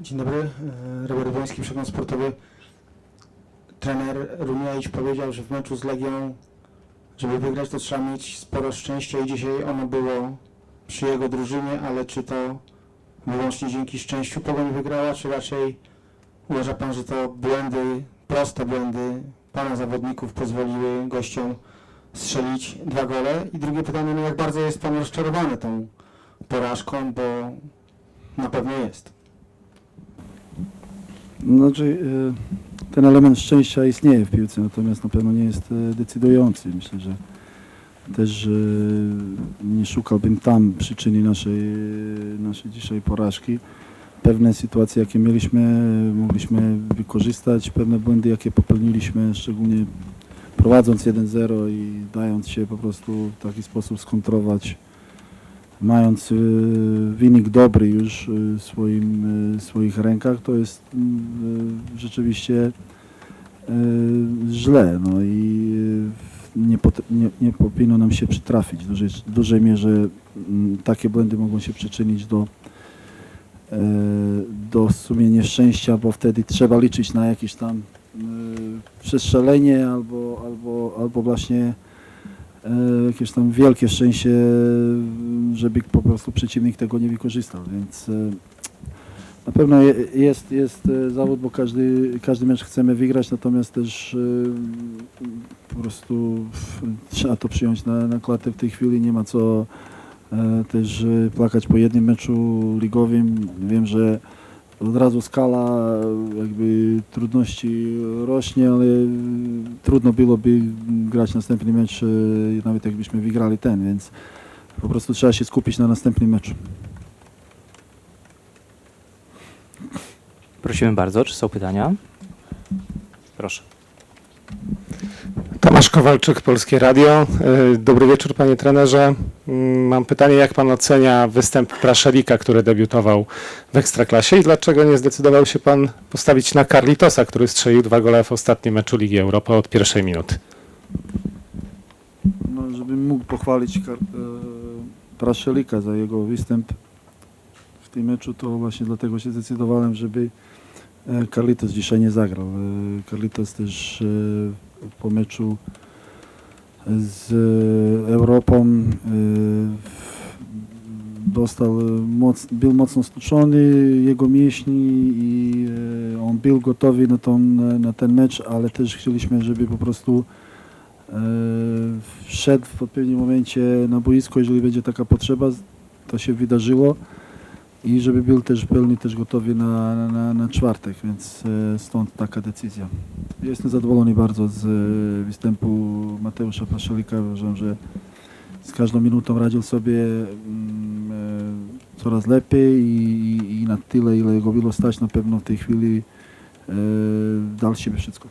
Dzień dobry, e, Robert Błoński, Przegląd Sportowy. Trener Rumiewicz powiedział, że w meczu z Legią, żeby wygrać, to trzeba mieć sporo szczęścia i dzisiaj ono było przy jego drużynie, ale czy to wyłącznie dzięki szczęściu Pogoń wygrała, czy raczej uważa Pan, że to błędy, proste błędy Pana zawodników pozwoliły gościom strzelić dwa gole? I drugie pytanie, no jak bardzo jest Pan rozczarowany tą porażką, bo na pewno jest. Znaczy, e, ten element szczęścia istnieje w piłce, natomiast na pewno nie jest e, decydujący. Myślę, że też e, nie szukałbym tam przyczyny naszej, naszej dzisiaj porażki. Pewne sytuacje, jakie mieliśmy, mogliśmy wykorzystać, pewne błędy, jakie popełniliśmy, szczególnie prowadząc 1-0 i dając się po prostu w taki sposób skontrować mając y, wynik dobry już y, w swoim, y, swoich rękach, to jest rzeczywiście źle. No i nie, nie, nie powinno nam się przytrafić. W dużej, w dużej mierze mm, takie błędy mogą się przyczynić do, do w sumie nieszczęścia, bo wtedy trzeba liczyć na jakieś tam przestrzelenie albo, albo, albo właśnie jakieś tam wielkie szczęście, e, żeby po prostu przeciwnik tego nie wykorzystał, więc e, na pewno je- jest, jest e, zawód, bo każdy, każdy mecz chcemy wygrać, natomiast też e, po prostu trzeba to przyjąć na, na klatę w tej chwili, nie ma co e, też e, plakać po jednym meczu ligowym. Wiem, że od razu skala jakby trudności rośnie, ale trudno byłoby grać następny mecz, e, nawet jakbyśmy wygrali ten, więc po prostu trzeba się skupić na następnym meczu. Prosimy bardzo, czy są pytania? Proszę. Tomasz Kowalczyk, Polskie Radio. E, Dobry wieczór, panie trenerze. Mm, Mam pytanie, jak pan ocenia występ Praszelika, który debiutował w Ekstraklasie i dlaczego nie zdecydował się pan postawić na Carlitosa, który strzelił dwa gole w ostatnim meczu Ligi Europy od pierwszej minuty? No, żebym mógł pochwalić e, Praszelika za jego występ w tym meczu, to właśnie dlatego się zdecydowałem, żeby e, Carlitos dzisiaj nie zagrał. E, Carlitos też e, po meczu z Europą e, dostał moc, był mocno stuczony jego mięśni i e, on był gotowy na, tą, na ten mecz, ale też chcieliśmy, żeby po prostu e, wszedł w odpowiednim momencie na boisko, jeżeli będzie taka potrzeba, to się wydarzyło i żeby był też pełny, też gotowy na, na- na, czwartek, więc stąd taka decyzja. Jestem zadowolony bardzo z e, występu Mateusza Paszelika. Uważam, że z każdą minutą radził sobie mm, e, coraz lepiej i, i, na tyle, ile go było stać, na pewno w tej chwili e, dal siebie wszystko.